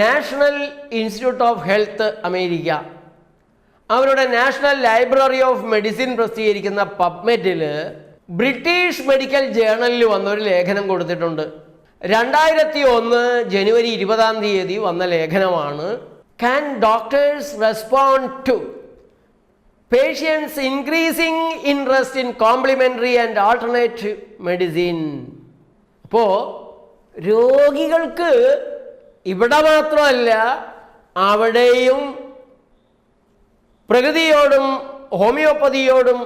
National institute of health America. അവരുടെ national library of medicine പ്രസിദ്ധീകരിക്കുന്ന പബ്മെറ്റിൽ ബ്രിട്ടീഷ് മെഡിക്കൽ ജേണലിൽ വന്നൊരു ലേഖനം കൊടുത്തിട്ടുണ്ട്. രണ്ടായിരത്തി ഒന്ന് ജനുവരി ഇരുപതാം തീയതി വന്ന ലേഖനമാണ് can doctors respond to patients increasing interest in complementary and alternative medicine അപ്പോൾ രോഗികൾക്ക് ഇവിടെ മാത്രമല്ല അവിടെയും പ്രകൃതിയോടും ഹോമിയോപ്പതിയോടും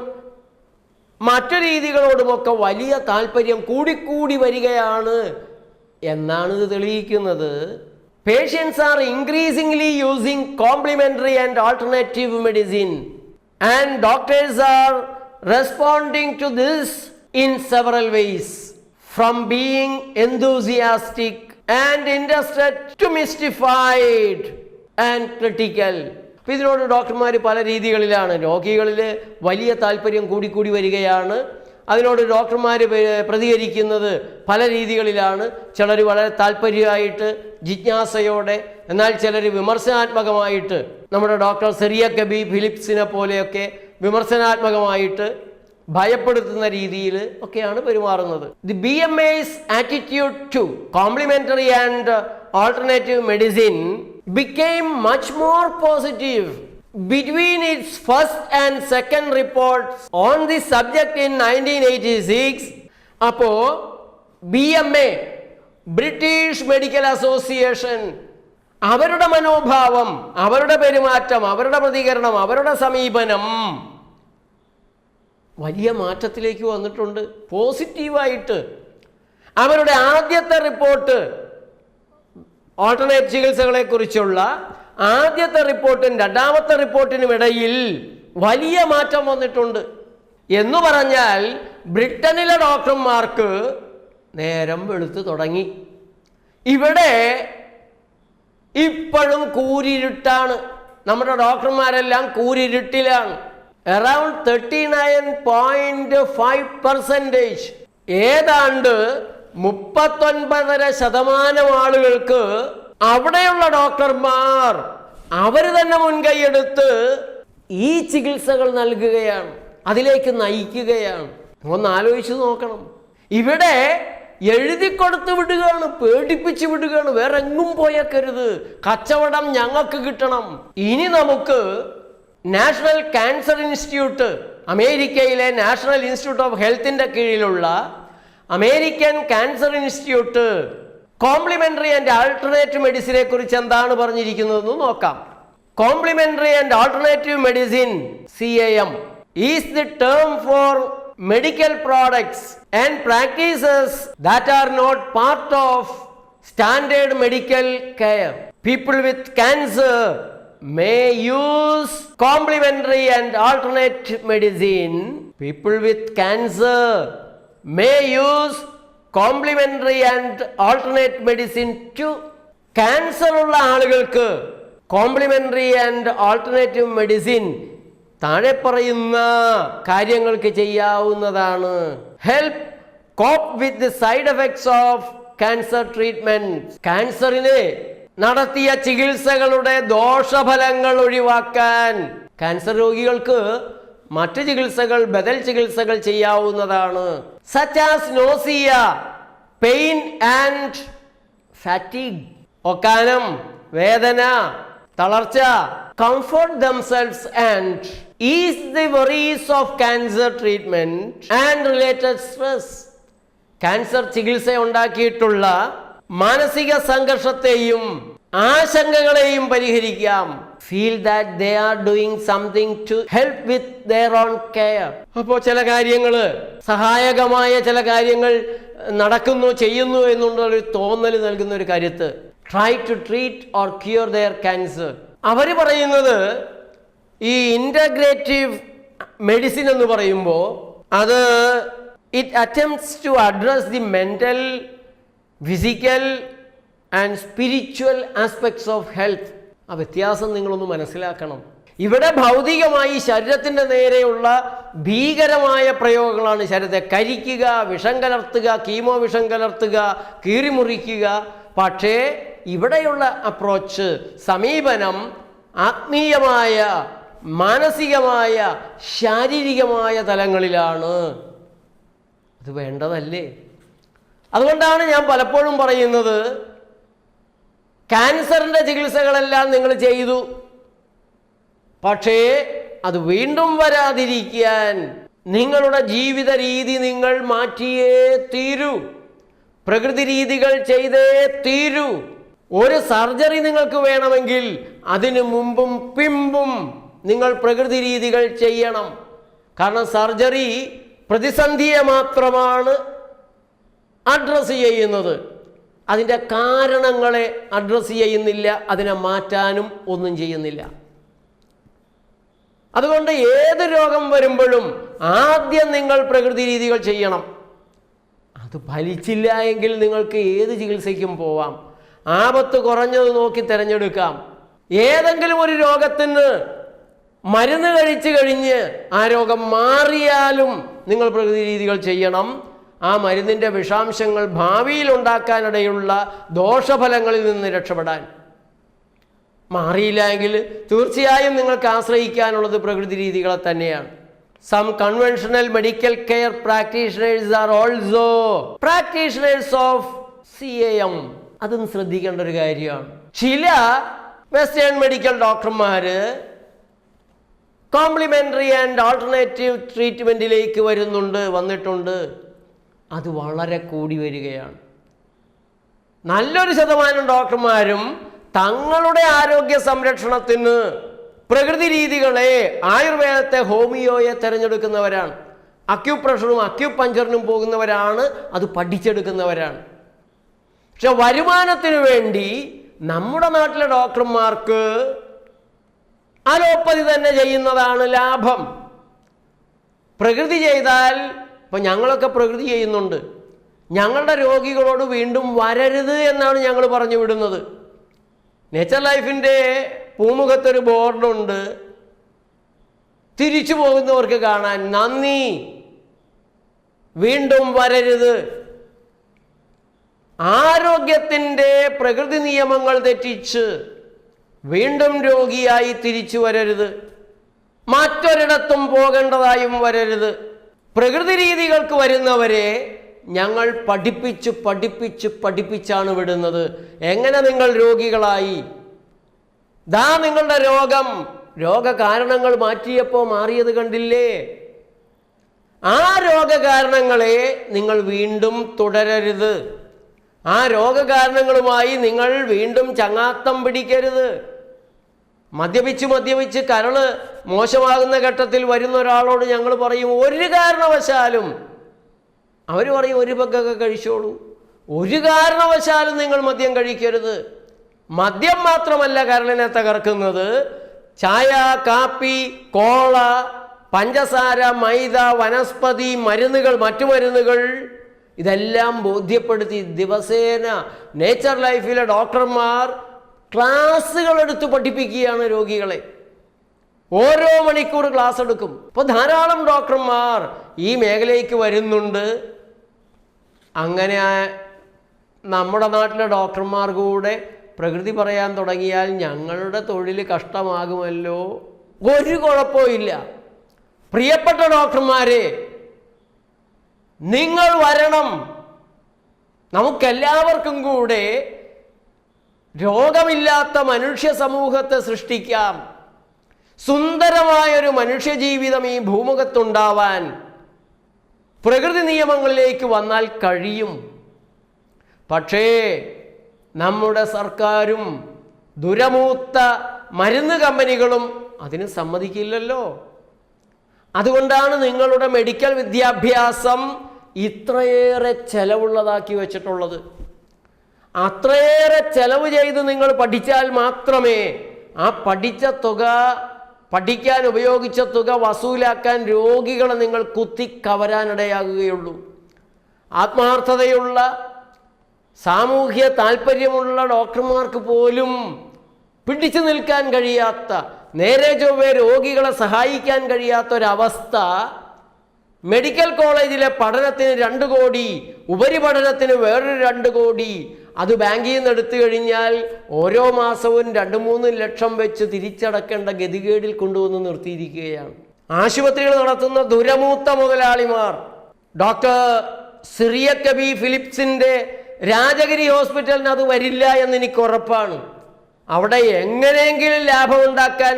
മറ്റു രീതികളോടുമൊക്കെ വലിയ താല്പര്യം കൂടിക്കൂടി വരികയാണ് എന്നാണ് ഇത് തെളിയിക്കുന്നത്. Patients are increasingly using complementary and alternative medicine and doctors are responding to this in several ways from being enthusiastic and interested to mystified and critical അപ്പം ഇതിനോട് ഡോക്ടർമാർ പല രീതികളിലാണ്. രോഗികളിൽ വലിയ താല്പര്യം കൂടിക്കൂടി വരികയാണ്. അതിനോട് ഡോക്ടർമാർ പ്രതികരിക്കുന്നത് പല രീതികളിലാണ്. ചിലർ വളരെ താല്പര്യമായിട്ട് ജിജ്ഞാസയോടെ എന്നാൽ ചിലർ വിമർശനാത്മകമായിട്ട് നമ്മുടെ ഡോക്ടർ സെറിയ കബി ഫിലിപ്സിനെ പോലെയൊക്കെ വിമർശനാത്മകമായിട്ട് ഭയപ്പെടുത്തുന്ന രീതിയിൽ ഒക്കെയാണ് പെരുമാറുന്നത്. The B M S attitude to complementary and alternative medicine became much more positive between its first and second reports on the subject in 1986 അപ്പോ B M A British medical association അവരുടെ മനോഭാവം അവരുടെ പെരുമാറ്റം അവരുടെ പ്രതികരണം അവരുടെ സമീപനം വലിയ മാറ്റത്തിലേക്ക് വന്നിട്ടുണ്ട്. പോസിറ്റീവായിട്ട് അവരുടെ ആദ്യത്തെ റിപ്പോർട്ട് ഓൾട്ടർനേറ്റ് ചികിത്സകളെ കുറിച്ചുള്ള ആദ്യത്തെ റിപ്പോർട്ടും രണ്ടാമത്തെ റിപ്പോർട്ടിനും ഇടയിൽ വലിയ മാറ്റം വന്നിട്ടുണ്ട്. എന്ന് പറഞ്ഞാൽ ബ്രിട്ടനിലെ ഡോക്ടർമാർക്ക് നേരം വെളുത്ത് തുടങ്ങി. ഇവിടെ ഇപ്പോഴും കൂരിരുട്ടാണ്. നമ്മുടെ ഡോക്ടർമാരെല്ലാം കൂരിരുട്ടിലാണ്. Around thirty nine point five percentage ഏതാണ്ട് മുപ്പത്തൊൻപതര ശതമാനം ആളുകൾക്ക് അവിടെയുള്ള ഡോക്ടർമാർ അവർ തന്നെ മുൻകൈയെടുത്ത് ഈ ചികിത്സകൾ നൽകുകയാണ് അതിലേക്ക് നയിക്കുകയാണ്. ഒന്ന് ആലോചിച്ചു നോക്കണം. ഇവിടെ എഴുതി കൊടുത്തു വിടുകയാണ് പേടിപ്പിച്ച് വിടുകയാണ് വേറെ എങ്ങും പോയക്കരുത്. കച്ചവടം ഞങ്ങൾക്ക് കിട്ടണം. ഇനി നമുക്ക് നാഷണൽ ക്യാൻസർ ഇൻസ്റ്റിറ്റ്യൂട്ട് അമേരിക്കയിലെ നാഷണൽ ഇൻസ്റ്റിറ്റ്യൂട്ട് ഓഫ് ഹെൽത്തിന്റെ കീഴിലുള്ള American cancer institute complementary and alternative മെഡിസിനെ കുറിച്ച് എന്താണ് പറഞ്ഞിരിക്കുന്നതെന്ന് നോക്കാം. Complementary and alternative medicine C A M is the term for medical products and practices that are not part of standard medical care people with cancer may use complementary and alternate medicine. People with cancer may use complementary and alternate medicine to cancer ഉള്ള ആളുകൾക്ക് complementary and alternative medicine താഴെ പറയുന്ന കാര്യങ്ങൾക്ക് ചെയ്യാവുന്നതാണ് help cope with the side effects of cancer treatment ക്യാൻസറിന് നടത്തിയ ചികിത്സകളുടെ ദോഷഫലങ്ങൾ ഒഴിവാക്കാൻ. Cancer രോഗികൾക്ക് മറ്റു ചികിത്സകൾ ബദൽ ചികിത്സകൾ ചെയ്യാവുന്നതാണ്. Such as nausea pain and fatigue ഒക്കാനം വേദന തളർച്ച comfort themselves and ease the worries of cancer treatment and related stress cancer ചികിത്സ ഉണ്ടാക്കിയിട്ടുള്ള മാനസിക സംഘർഷത്തെയും ആശങ്കകളെയും പരിഹരിക്കാം. Feel that they are doing something to help with their own care അപ്പോൾ ചില കാര്യങ്ങൾ സഹായകമായ ചില കാര്യങ്ങൾ നടക്കുന്നു ചെയ്യുന്നു എന്നുള്ളൊരു തോന്നൽ നൽകുന്ന ഒരു കരുത്ത്. Try to treat or cure their cancer അവർ പറയുന്നത് ഈ ഇന്റഗ്രേറ്റീവ് മെഡിസിൻ എന്ന് പറയുമ്പോൾ അത് it attempts to address the mental physical and spiritual aspects of health ആ വ്യത്യാസം നിങ്ങളൊന്ന് മനസ്സിലാക്കണം. ഇവിടെ ഭൗതികമായി ശരീരത്തിന്റെ നേരെയുള്ള ഭീകരമായ പ്രയോഗങ്ങളാണ് ശരീരത്തെ കരിക്കുക വിഷം കലർത്തുക കീമോ വിഷം കലർത്തുക കീറിമുറിക്കുക പക്ഷേ ഇവിടെയുള്ള അപ്രോച്ച് സമീപനം ആത്മീയമായ മാനസികമായ ശാരീരികമായ തലങ്ങളിലാണ്. അത് വേണ്ടതല്ലേ? അതുകൊണ്ടാണ് ഞാൻ പലപ്പോഴും പറയുന്നത് ക്യാൻസറിന്റെ ചികിത്സകളെല്ലാം നിങ്ങൾ ചെയ്തു. പക്ഷേ അത് വീണ്ടും വരാതിരിക്കാൻ നിങ്ങളുടെ ജീവിത രീതി നിങ്ങൾ മാറ്റിയേ തീരൂ. പ്രകൃതി രീതികൾ ചെയ്തേ തീരൂ. ഒരു സർജറി നിങ്ങൾക്ക് വേണമെങ്കിൽ അതിനു മുമ്പും പിമ്പും നിങ്ങൾ പ്രകൃതി രീതികൾ ചെയ്യണം. കാരണം സർജറി പ്രതിസന്ധിയെ മാത്രമാണ് അഡ്രസ്സ് ചെയ്യുന്നത്. അതിന്റെ കാരണങ്ങളെ അഡ്രസ്സ് ചെയ്യുന്നില്ല അതിനെ മാറ്റാനും ഒന്നും ചെയ്യുന്നില്ല. അതുകൊണ്ട് ഏത് രോഗം വരുമ്പോഴും ആദ്യം നിങ്ങൾ പ്രകൃതി രീതികൾ ചെയ്യണം. അത് ഫലിച്ചില്ല എങ്കിൽ നിങ്ങൾക്ക് ഏത് ചികിത്സയ്ക്കും പോവാം. ആപത്ത് കുറഞ്ഞത് നോക്കി തിരഞ്ഞെടുക്കാം. ഏതെങ്കിലും ഒരു രോഗത്തിന് മരുന്ന് കഴിച്ചു കഴിഞ്ഞ് ആ രോഗം മാറിയാലും നിങ്ങൾ പ്രകൃതി രീതികൾ ചെയ്യണം. ആ മരുന്നിന്റെ വിഷാംശങ്ങൾ ഭാവിയിൽ ഉണ്ടാക്കാനിടയുള്ള ദോഷഫലങ്ങളിൽ നിന്ന് രക്ഷപ്പെടാൻ. മാറിയില്ല എങ്കിൽ തീർച്ചയായും നിങ്ങൾക്ക് ആശ്രയിക്കാനുള്ളത് പ്രകൃതി രീതികളെ തന്നെയാണ്. Some conventional medical care practitioners are also practitioners of C A M അതും ശ്രദ്ധിക്കേണ്ട ഒരു കാര്യമാണ്. ചില വെസ്റ്റേൺ മെഡിക്കൽ ഡോക്ടർമാർ കോംപ്ലിമെന്ററി ആൻഡ് ആൾട്ടർനേറ്റീവ് ട്രീറ്റ്മെന്റിലേക്ക് വരുന്നുണ്ട് വന്നിട്ടുണ്ട്. അത് വളരെ കൂടി വരികയാണ്. നല്ലൊരു ശതമാനം ഡോക്ടർമാരും തങ്ങളുടെ ആരോഗ്യ സംരക്ഷണത്തിന് പ്രകൃതി രീതികളെ ആയുർവേദത്തെ ഹോമിയോയെ തിരഞ്ഞെടുക്കുന്നവരാണ്. അക്യുപ്രഷറും അക്യുപഞ്ചറിനും പോകുന്നവരാണ് അത് പഠിച്ചെടുക്കുന്നവരാണ്. പക്ഷെ വരുമാനത്തിന് വേണ്ടി നമ്മുടെ നാട്ടിലെ ഡോക്ടർമാർക്ക് അലോപ്പതി തന്നെ ചെയ്യുന്നതാണ് ലാഭം. പ്രകൃതി ചെയ്താൽ ഇപ്പം ഞങ്ങളൊക്കെ പ്രകൃതി ചെയ്യുന്നുണ്ട്. ഞങ്ങളുടെ രോഗികളോട് വീണ്ടും വരരുത് എന്നാണ് ഞങ്ങൾ പറഞ്ഞു വിടുന്നത്. നേച്ചർ ലൈഫിന്റെ പൂമുഖത്തൊരു ബോർഡുണ്ട് തിരിച്ചു പോകുന്നവർക്ക് കാണാൻ നന്ദി. വീണ്ടും വരരുത്. ആരോഗ്യത്തിന്റെ പ്രകൃതി നിയമങ്ങൾ തെറ്റിച്ച് വീണ്ടും രോഗിയായി തിരിച്ചു വരരുത്. മറ്റൊരിടത്തും പോകേണ്ടതായും വരരുത്. പ്രകൃതി രീതികൾക്ക് വരുന്നവരെ ഞങ്ങൾ പഠിപ്പിച്ച് പഠിപ്പിച്ച് പഠിപ്പിച്ചാണ് വിടുന്നത്. എങ്ങനെ നിങ്ങൾ രോഗികളായി? ദാ നിങ്ങളുടെ രോഗം. രോഗകാരണങ്ങൾ മാറ്റിയപ്പോൾ മാറിയത് കണ്ടില്ലേ? ആ രോഗകാരണങ്ങളെ നിങ്ങൾ വീണ്ടും തുടരരുത്. ആ രോഗകാരണങ്ങളുമായി നിങ്ങൾ വീണ്ടും ചങ്ങാത്തം പിടിക്കരുത്. മദ്യപിച്ച് മദ്യപിച്ച് കരൾ മോശമാകുന്ന ഘട്ടത്തിൽ വരുന്ന ഒരാളോട് ഞങ്ങൾ പറയും ഒരു കാരണവശാലും അവർ പറയും ഒരു പക്കൊക്കെ കഴിച്ചോളൂ. ഒരു കാരണവശാലും നിങ്ങൾ മദ്യം കഴിക്കരുത്. മദ്യം മാത്രമല്ല കരളിനെ തകർക്കുന്നത്. ചായ കാപ്പി കോള പഞ്ചസാര മൈദ വനസ്പതി മരുന്നുകൾ മറ്റു മരുന്നുകൾ ഇതെല്ലാം ബോധ്യപ്പെടുത്തി ദിവസേന. നേച്ചർ ലൈഫിലെ ഡോക്ടർമാർ ക്ലാസ്സുകൾ എടുത്ത് പഠിപ്പിക്കുകയാണ് രോഗികളെ. ഓരോ മണിക്കൂർ ക്ലാസ് എടുക്കും. അപ്പോൾ ധാരാളം ഡോക്ടർമാർ ഈ മേഖലയ്ക്ക് വരുന്നുണ്ട്. അങ്ങനെ നമ്മുടെ നാട്ടിലെ ഡോക്ടർമാർ കൂടെ പ്രകൃതി പറയാൻ തുടങ്ങിയാൽ ഞങ്ങളുടെ തൊഴിൽ കഷ്ടമാകുമല്ലോ. ഒരു കുഴപ്പമില്ല പ്രിയപ്പെട്ട ഡോക്ടർമാരെ നിങ്ങൾ വരണം. നമുക്കെല്ലാവർക്കും കൂടെ രോഗമില്ലാത്ത മനുഷ്യ സമൂഹത്തെ സൃഷ്ടിക്കാം. സുന്ദരമായൊരു മനുഷ്യജീവിതം ഈ ഭൂമുഖത്തുണ്ടാവാൻ പ്രകൃതി നിയമങ്ങളിലേക്ക് വന്നാൽ കഴിയും. പക്ഷേ നമ്മുടെ സർക്കാരും ദുരമൂത്ത മരുന്ന് കമ്പനികളും അതിന് സമ്മതിക്കില്ലല്ലോ. അതുകൊണ്ടാണ് നിങ്ങളുടെ മെഡിക്കൽ വിദ്യാഭ്യാസം ഇത്രയേറെ ചെലവുള്ളതാക്കി വെച്ചിട്ടുള്ളത്. അത്രയേറെ ചെലവ് ചെയ്ത് നിങ്ങൾ പഠിച്ചാൽ മാത്രമേ ആ പഠിച്ച തുക പഠിക്കാൻ ഉപയോഗിച്ച തുക വസൂലാക്കാൻ രോഗികളെ നിങ്ങൾ കുത്തി കവരാനിടയാകുകയുള്ളൂ. ആത്മാർത്ഥതയുള്ള സാമൂഹ്യ താല്പര്യമുള്ള ഡോക്ടർമാർക്ക് പോലും പിടിച്ചു നിൽക്കാൻ കഴിയാത്ത നേരെ ചൊവ്വേ രോഗികളെ സഹായിക്കാൻ കഴിയാത്ത ഒരവസ്ഥ മെഡിക്കൽ കോളേജിലെ പഠനത്തിന് രണ്ട് കോടി ഉപരിപഠനത്തിന് വേറൊരു രണ്ട് കോടി അത് ബാങ്കിൽ നിന്ന് എടുത്തു കഴിഞ്ഞാൽ ഓരോ മാസവും രണ്ട് മൂന്ന് ലക്ഷം വെച്ച് തിരിച്ചടക്കേണ്ട ഗതികേടിൽ കൊണ്ടുവന്ന് നിർത്തിയിരിക്കുകയാണ്. ആശുപത്രികൾ നടത്തുന്ന ദുരമൂത്ത മുതലാളിമാർ. ഡോക്ടർ സിറിയ കബി ഫിലിപ്സിന്റെ രാജഗിരി ഹോസ്പിറ്റലിന് അത് വരില്ല എന്ന് എനിക്ക് ഉറപ്പാണ്. അവിടെ എങ്ങനെയെങ്കിലും ലാഭമുണ്ടാക്കാൻ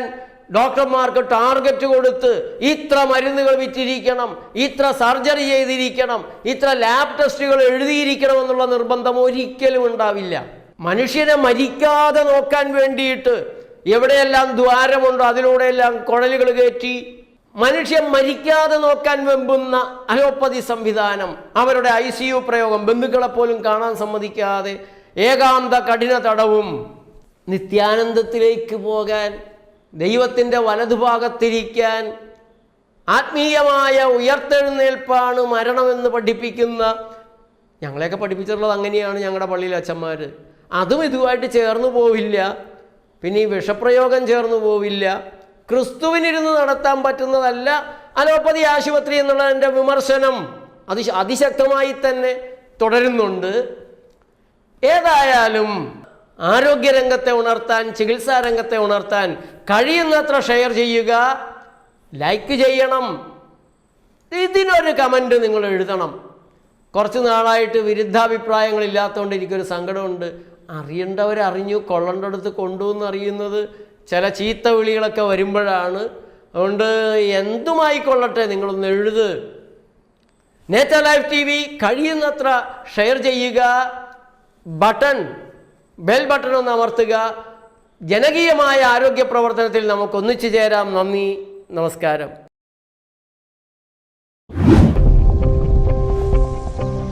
ഡോക്ടർമാർക്ക് ടാർഗറ്റ് കൊടുത്ത് ഇത്ര മരുന്നുകൾ വിറ്റിരിക്കണം ഇത്ര സർജറി ചെയ്തിരിക്കണം ഇത്ര ലാബ് ടെസ്റ്റുകൾ എഴുതിയിരിക്കണം എന്നുള്ള നിർബന്ധം ഒരിക്കലും ഉണ്ടാവില്ല. മനുഷ്യനെ മരിക്കാതെ നോക്കാൻ വേണ്ടിയിട്ട് എവിടെയെല്ലാം ദ്വാരമുണ്ടോ അതിലൂടെയെല്ലാം കുഴലുകൾ കയറ്റി മനുഷ്യൻ മരിക്കാതെ നോക്കാൻ വെമ്പുന്ന അലോപ്പതി സംവിധാനം അവരുടെ ഐ സി യു പ്രയോഗം ബന്ധുക്കളെ പോലും കാണാൻ സമ്മതിക്കാതെ ഏകാന്ത കഠിന തടവും നിത്യാനന്ദത്തിലേക്ക് പോകാൻ ദൈവത്തിന്റെ വലതുഭാഗത്തിരിക്കാൻ ആത്മീയമായ ഉയർത്തെഴുന്നേൽപ്പാണ് മരണമെന്ന് പഠിപ്പിക്കുന്ന ഞങ്ങളെയൊക്കെ പഠിപ്പിച്ചിട്ടുള്ളത് അങ്ങനെയാണ് ഞങ്ങളുടെ പള്ളിയിലെ അച്ഛന്മാർ അതും ഇതുമായിട്ട് ചേർന്നു പോവില്ല. പിന്നെ ഈ വിഷപ്രയോഗം ചേർന്നു പോവില്ല. ക്രിസ്തുവിനിരുന്ന് നടത്താൻ പറ്റുന്നതല്ല അലോപ്പതി ആശുപത്രി എന്നുള്ളതിന്റെ വിമർശനം അതി അതിശക്തമായി തന്നെ തുടരുന്നുണ്ട്. ഏതായാലും ആരോഗ്യരംഗത്തെ ഉണർത്താൻ ചികിത്സാ രംഗത്തെ ഉണർത്താൻ കഴിയുന്നത്ര ഷെയർ ചെയ്യുക ലൈക്ക് ചെയ്യണം. ഇതിനൊരു കമന്റ് നിങ്ങൾ എഴുതണം. കുറച്ച് നാളായിട്ട് വിരുദ്ധാഭിപ്രായങ്ങളില്ലാത്തതുകൊണ്ട് എനിക്കൊരു സങ്കടമുണ്ട്. അറിയേണ്ടവർ അറിഞ്ഞു കൊള്ളേണ്ടടുത്ത് കൊണ്ടു എന്ന് അറിയുന്നത് ചില ചീത്ത വിളികളൊക്കെ വരുമ്പോഴാണ്. അതുകൊണ്ട് എന്തുമായി എന്തുമായിക്കൊള്ളട്ടെ നിങ്ങളൊന്ന് എഴുത്. നേച്ചർ ലൈഫ് ടി വി കഴിയുന്നത്ര ഷെയർ ചെയ്യുക. ബട്ടൺ ബെൽ ബട്ടൺ ഒന്ന് അമർത്തുക. ജനകീയമായ ആരോഗ്യ പ്രവർത്തനത്തിൽ നമുക്ക് ഒന്നിച്ചു ചേരാം. നന്ദി. നമസ്കാരം.